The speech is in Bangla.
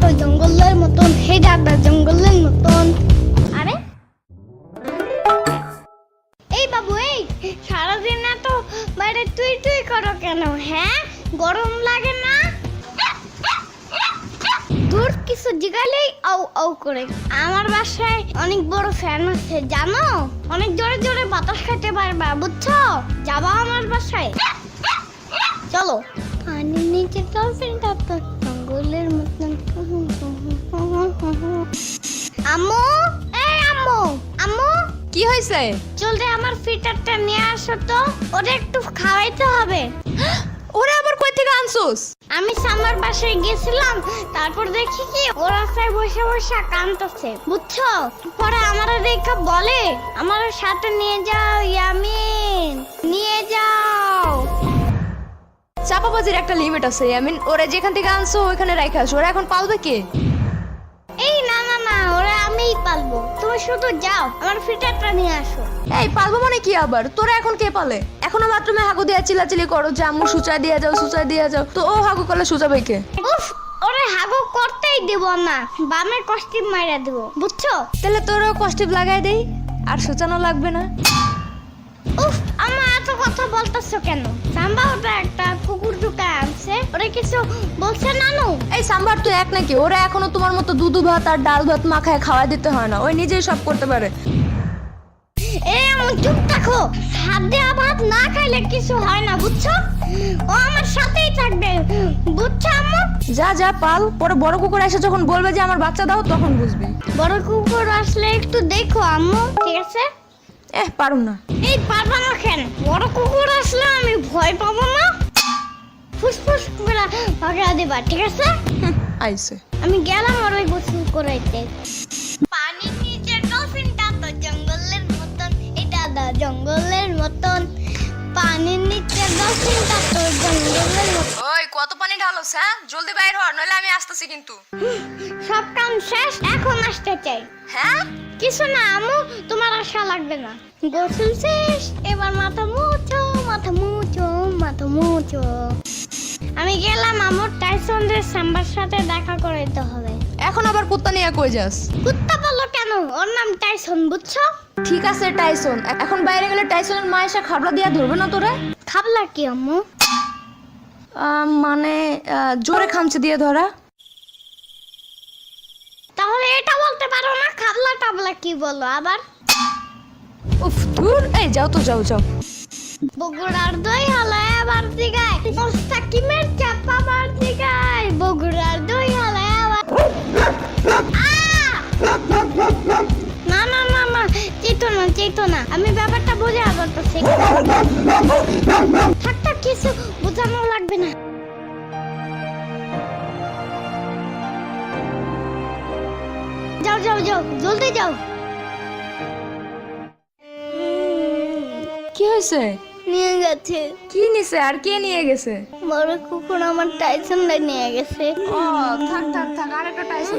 তো জঙ্গলের মতন হে দাদা জঙ্গলের মতন। আরে? এই বাবু এই সারাদিন এত বাইরে তুই তুই করো কেন হ্যাঁ? গরম লাগে না? দূর কিছু জিগালেই আউ আউ করে। আমার বাসায় অনেক বড় ফ্যান আছে জানো? অনেক জোরে জোরে বাতাস খেতে পারবা বুঝছ? যাবা আমার বাসায়। চলো। পানির নিচে ডলফিনটা তো মতন। আম্মু? এই আম্মু আম্মু। কি হয়েছে? জলদি আমার ফিটারটা নিয়ে আসো তো। ওটা একটু খাওয়াইতে হবে। ওরা আবার কই থেকে আনছোস? আমি সামার বাসায় গেছিলাম তারপর দেখি কি ও রাস্তায় বসে বসে কান্দতেছে বুঝছ? পরে আমারা বলে আমার সাথে নিয়ে যাও ইয়ামিন চাপাবাজির একটা লিমিট আছে। আই মিন ওরা যেখান থেকে আনছো ওখানে রাখা আসো। ওরা এখন পালবে কে? এই না না না ওরা আমিই পালবো। তুমি শুধু যাও আমার ফিটারটা নিয়ে আসো। এই পালবো মানে কি আবার? তোরা এখন কে পালে? এখনও বাথরুমে হাগু দিয়া চিলাচিলি করো যে আম্মু সুচা দিয়া যাও সুচা দিয়া যাও। তো ও হাগু করলে সুচাবে কে? উফ ওরে হাগু করতেই দেব না। বামে কষ্টি মাইরা দেব বুঝছ? তাহলে তোরও কষ্টিপ লাগাই দেই আর সুচানো লাগবে না। উফ আমার এত কথা বলতেছো কেন? সাম্বা ওটা একটা কুকুর ওরা কিছু বলছে নানু? এই সাম্বার তুই এক নাকি ওরা এখনও তোমার মতো দুধু ভাত আর ডাল ভাত মাখায় খাওয়া দিতে হয় না ওই নিজেই সব করতে পারে। এ আমার চুপ থাকো। হাত দেওয়া ভাত না খাইলে কিছু হয় না বুঝছ? ও আমার সাথেই থাকবে বুঝছ আম্মু? যা যা পাল পরে বড় কুকুর এসে যখন বলবে যে আমার বাচ্চা দাও তখন বুঝবি। বড় কুকুর আসলে একটু দেখো আম্মু ঠিক আছে? এহ পারুম না। এই পারবা না কেন? বড় কুকুর আসলে আমি ভয় পাবো না ফুসফুস দিবা ঠিক আছে? আইছে। আমি গেলাম আর ওই গোসল করাইতে পানির নিচে ডলফিনটা তো জঙ্গলের মতন। এটা দা জঙ্গলের মতন। পানির নিচে ডলফিনটা তো জঙ্গলের মতন। ওই কত পানি ঢালোস হ্যাঁ? জলদি বাইর হ নইলে আমি আসতেছি কিন্তু। সব কাম শেষ এখন আসতে চাই। হ্যাঁ? কিছু না আমু তোমার আশা লাগবে না। গোসল শেষ এবার মাথা মুছো মাথা মুছো মাথা মুছো। আমি গেলাম আমার টাইসনদের সাম্বার সাথে দেখা করাইতে হবে। এখন আবার কুত্তা নিয়ে কই যাস? কুত্তা বলল কেন? ওর নাম টাইসন বুঝছ? ঠিক আছে টাইসন। এখন বাইরে গেলে টাইসনের মা এসে খাবলা দিয়া ধরবে না তোরে? খাবলা কি আম্মু? মানে জোরে খামচে দিয়ে ধরা। তাহলে এটা বলতে পারো না খাবলা টাবলা কি বলো আবার? উফ দূর এই যাও তো যাও যাও। বগুড়ার দই হালায় আবার দিগায় মোস্তাকিমের চাপা বার দিগায় বগুড়ার দই হালায় আবার। আহ! না না না না, চেতো না চেতো না। আমি ব্যাপারটা বোঝা করতেছি থাক থাক কিছু বোঝানো লাগবে না। যাও যাও যাও, জলদি যাও। কি হয়েছে? নিয়ে গেছে। কি নিছে? আর কে নিয়ে গেছে? বড় কুকুর আমার টাইসন নিয়ে গেছে। ও থাক থাক থাক আর একটা টাইসন